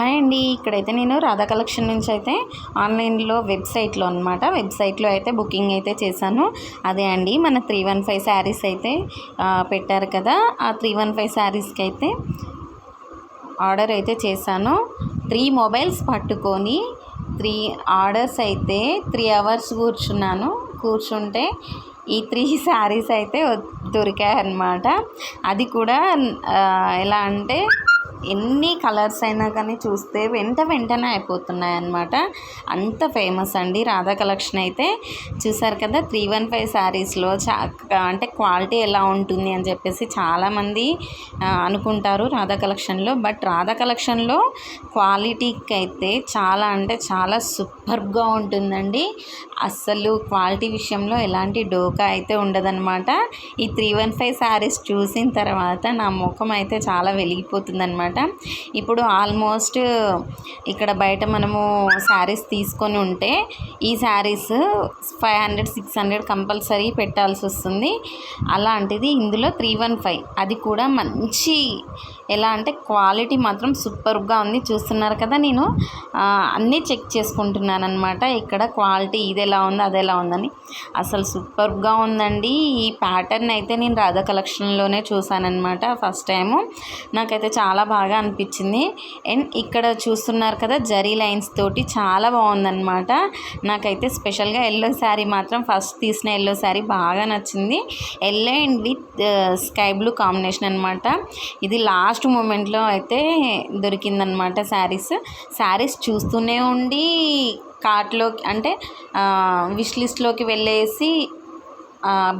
Hi అండి. ఇక్కడైతే నేను రాధా కలెక్షన్ నుంచి అయితే ఆన్లైన్లో వెబ్సైట్లో అనమాట వెబ్సైట్లో అయితే బుకింగ్ అయితే చేశాను. అదే అండి మన త్రీ వన్ ఫైవ్ శారీస్ అయితే పెట్టారు కదా. ఆ త్రీ వన్ ఫైవ్ శారీస్కి అయితే ఆర్డర్ అయితే చేశాను. త్రీ మొబైల్స్ పట్టుకొని త్రీ ఆర్డర్స్ అయితే త్రీ అవర్స్ కూర్చున్నాను. కూర్చుంటే ఈ త్రీ శారీస్ అయితే దొరికాయి అన్నమాట అది కూడా ఎలా అంటే ఎన్ని కలర్స్ అయినా కానీ చూస్తే వెంట వెంటనే అయిపోతున్నాయి అన్నమాట అంత ఫేమస్ అండి రాధా కలెక్షన్ అయితే. చూసారు కదా త్రీ వన్ ఫైవ్ శారీస్లో చా అంటే క్వాలిటీ ఎలా ఉంటుంది అని చెప్పేసి చాలామంది అనుకుంటారు రాధా కలెక్షన్లో. బట్ రాధా కలెక్షన్లో క్వాలిటీకి అయితే చాలా అంటే చాలా సూపర్గా ఉంటుందండి. అస్సలు క్వాలిటీ విషయంలో ఎలాంటి డోకా అయితే ఉండదన్నమాట. ఈ త్రీ వన్ ఫైవ్ శారీస్ చూసిన తర్వాత నా ముఖం అయితే చాలా వెలిగిపోతుంది అనమాట ఇప్పుడు ఆల్మోస్ట్ ఇక్కడ బయట మనము శారీస్ తీసుకొని ఉంటే ఈ saris five hundred six hundred compulsory పెట్టాల్సి వస్తుంది. అలాంటిది ఇందులో త్రీ వన్ ఫైవ్. అది కూడా మంచి ఎలా అంటే క్వాలిటీ మాత్రం సూపర్గా ఉంది. చూస్తున్నారు కదా నేను? అన్నీ చెక్ చేసుకుంటున్నాను అనమాట ఇక్కడ క్వాలిటీ ఇది ఎలా ఉంది అది ఎలా ఉందని. అసలు సూపర్గా ఉందండి. ఈ ప్యాటర్న్ అయితే నేను రాధా కలెక్షన్లోనే చూశానమాట ఫస్ట్ టైము. నాకైతే చాలా బాగా బాగా అనిపించింది. అండ్ ఇక్కడ చూస్తున్నారు కదా జరీ లైన్స్ తోటి చాలా బాగుందన్నమాట. నాకైతే స్పెషల్గా ఎల్లో శారీ మాత్రం ఫస్ట్ తీసిన ఎల్లో శారీ బాగా నచ్చింది. Yellow and with sky blue combination అనమాట ఇది లాస్ట్ మూమెంట్లో అయితే దొరికిందనమాట శారీస్. శారీస్ చూస్తూనే ఉండి కార్ట్లోకి అంటే విష్ లిస్ట్లోకి వెళ్ళేసి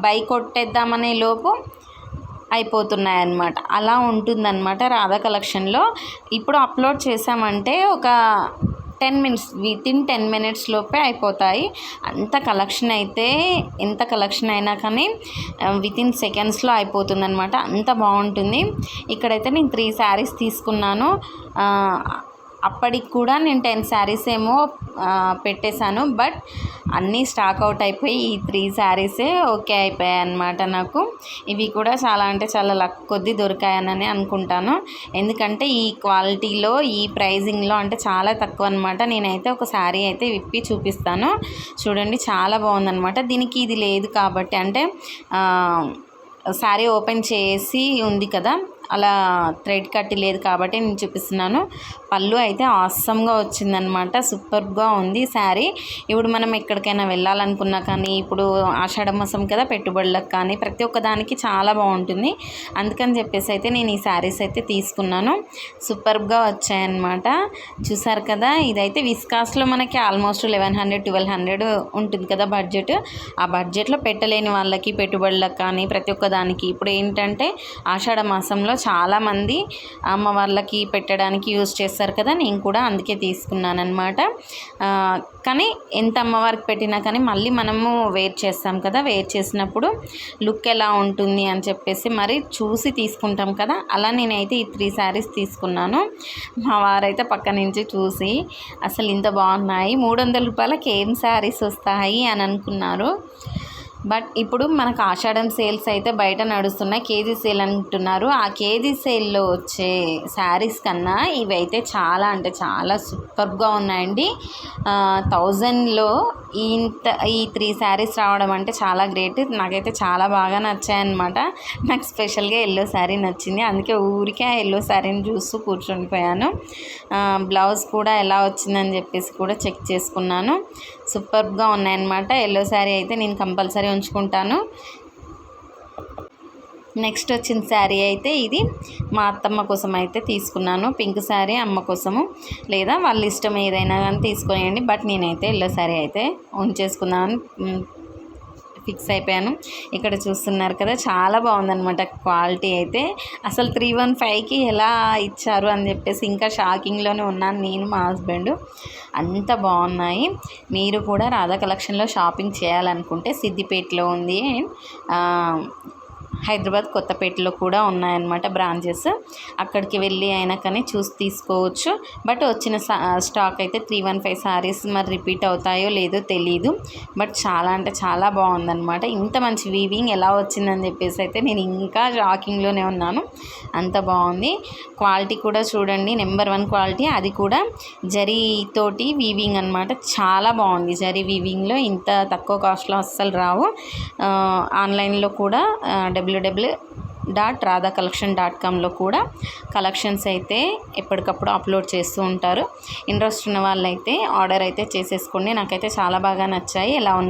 బై కొట్టేద్దామనే లోపు అయిపోతున్నాయి అన్నమాట అలా ఉంటుందన్నమాట రాధా కలెక్షన్లో. ఇప్పుడు అప్లోడ్ చేసామంటే ఒక ten minutes within ten minutes లోపే అయిపోతాయి. అంత కలెక్షన్ అయితే ఎంత కలెక్షన్ అయినా కానీ విత్ ఇన్ సెకండ్స్లో అయిపోతుంది అనమాట అంత బాగుంటుంది. ఇక్కడైతే నేను త్రీ శారీస్ తీసుకున్నాను. అప్పటికి కూడా నేను టెన్ శారీస్ ఏమో పెట్టేశాను. బట్ అన్నీ స్టాక్ అవుట్ అయిపోయి ఈ త్రీ శారీసే ఓకే అయిపోయాయి అన్నమాట నాకు. ఇవి కూడా చాలా అంటే చాలా లక్ కొద్దీ దొరికాయనని అనుకుంటాను. ఎందుకంటే ఈ క్వాలిటీలో ఈ ప్రైజింగ్లో అంటే చాలా తక్కువ అనమాట నేనైతే ఒక శారీ అయితే విప్పి చూపిస్తాను. చూడండి చాలా బాగుందన్నమాట. దీనికి ఇది లేదు కాబట్టి అంటే శారీ ఓపెన్ చేసి ఉంది కదా. అలా థ్రెడ్ కట్టి లేదు కాబట్టి నేను చూపిస్తున్నాను. పళ్ళు అయితే ఆసమ్గా వచ్చిందనమాట. సూపర్గా ఉంది శారీ. ఇప్పుడు మనం ఎక్కడికైనా వెళ్ళాలనుకున్నా కానీ ఇప్పుడు ఆషాఢ మాసం కదా పెట్టుబడులకు కానీ ప్రతి ఒక్క దానికి చాలా బాగుంటుంది. అందుకని చెప్పేసి అయితే నేను ఈ శారీస్ అయితే తీసుకున్నాను. సూపర్గా వచ్చాయన్నమాట. చూసారు కదా ఇదైతే విస్కాస్లో మనకి almost eleven hundred twelve hundred ఉంటుంది కదా బడ్జెట్. ఆ బడ్జెట్లో పెట్టలేని వాళ్ళకి పెట్టుబడులకు కానీ ప్రతి ఒక్క దానికి. ఇప్పుడు ఏంటంటే ఆషాఢ మాసంలో చాలామంది అమ్మవార్లకి పెట్టడానికి యూజ్ చేస్తారు కదా నేను కూడా అందుకే తీసుకున్నాను అనమాట కానీ ఎంత అమ్మవారికి పెట్టినా కానీ మళ్ళీ మనము వేర్ చేస్తాం కదా వేర్ చేసినప్పుడు లుక్ ఎలా ఉంటుంది అని చెప్పేసి మరి చూసి తీసుకుంటాం కదా అలా నేనైతే ఈ త్రీ శారీస్ తీసుకున్నాను. మా వారైతే పక్క నుంచి చూసి అసలు ఇంత బాగున్నాయి మూడు వందల రూపాయలకి ఏం శారీస్ వస్తాయి అని అనుకున్నారు. బట్ ఇప్పుడు మనకు ఆషాఢం సేల్స్ అయితే బయట నడుస్తున్నాయి. కేజీ సేల్ అంటున్నారు. ఆ కేజీ సేల్లో వచ్చే శారీస్ కన్నా ఇవి అయితే చాలా అంటే చాలా సూపర్గా ఉన్నాయండి. థౌజండ్లో ఇంత ఈ త్రీ శారీస్ రావడం అంటే చాలా గ్రేట్. నాకైతే చాలా బాగా నచ్చాయన్నమాట. నాకు స్పెషల్గా ఎల్లో శారీ నచ్చింది. అందుకే ఊరికే ఆ ఎల్లో శారీని చూస్తూ కూర్చుండిపోయాను. బ్లౌజ్ కూడా ఎలా వచ్చిందని చెప్పేసి కూడా చెక్ చేసుకున్నాను. సూపర్గా ఉన్నాయన్నమాట. ఎల్లో శారీ అయితే నేను కంపల్సరీ ఉంచుకుంటాను. నెక్స్ట్ వచ్చిన శారీ అయితే ఇది మా అత్తమ్మ కోసం అయితే తీసుకున్నాను. పింక్ శారీ అమ్మ కోసము. లేదా వాళ్ళ ఇష్టం ఏదైనా కానీ తీసుకోయండి బట్ నేనైతే ఎల్లో శారీ అయితే ఉంచేసుకున్నాను. ఫిక్స్ అయిపోయాను. ఇక్కడ చూస్తున్నారు కదా చాలా బాగుందనమాట క్వాలిటీ అయితే. అసలు త్రీ వన్ ఫైవ్కి ఎలా ఇచ్చారు అని చెప్పేసి ఇంకా షాకింగ్లోనే ఉన్నాను నేను మా హస్బెండ్. అంత బాగున్నాయి. మీరు కూడా రాధా కలెక్షన్లో షాపింగ్ చేయాలనుకుంటే సిద్దిపేటలో ఉంది. హైదరాబాద్ కొత్తపేటలో కూడా ఉన్నాయన్నమాట బ్రాంచెస్. అక్కడికి వెళ్ళి అయినా కానీ చూసి తీసుకోవచ్చు. బట్ వచ్చిన సా- స్టాక్ అయితే త్రీ వన్ ఫైవ్ సారీస్ మరి రిపీట్ అవుతాయో లేదో తెలియదు బట్ చాలా అంటే చాలా బాగుందన్నమాట. ఇంత మంచి వీవింగ్ ఎలా వచ్చిందని చెప్పేసి అయితే నేను ఇంకా షాకింగ్లోనే ఉన్నాను. అంత బాగుంది. క్వాలిటీ కూడా చూడండి. Number one quality. అది కూడా జరీ తోటి వీవింగ్ అనమాట చాలా బాగుంది జరీ వీవింగ్లో ఇంత తక్కువ కాస్ట్లో అస్సలు రావు. ఆన్లైన్లో కూడా W W dot Radha collection dot కామ్లో కూడా కలెక్షన్స్ అయితే ఎప్పటికప్పుడు అప్లోడ్ చేస్తూ ఉంటారు. ఇంట్రెస్ట్ ఉన్న వాళ్ళైతే ఆర్డర్ అయితే చేసేసుకోండి. నాకైతే చాలా బాగా నచ్చాయి. ఎలా ఉన్నాయి?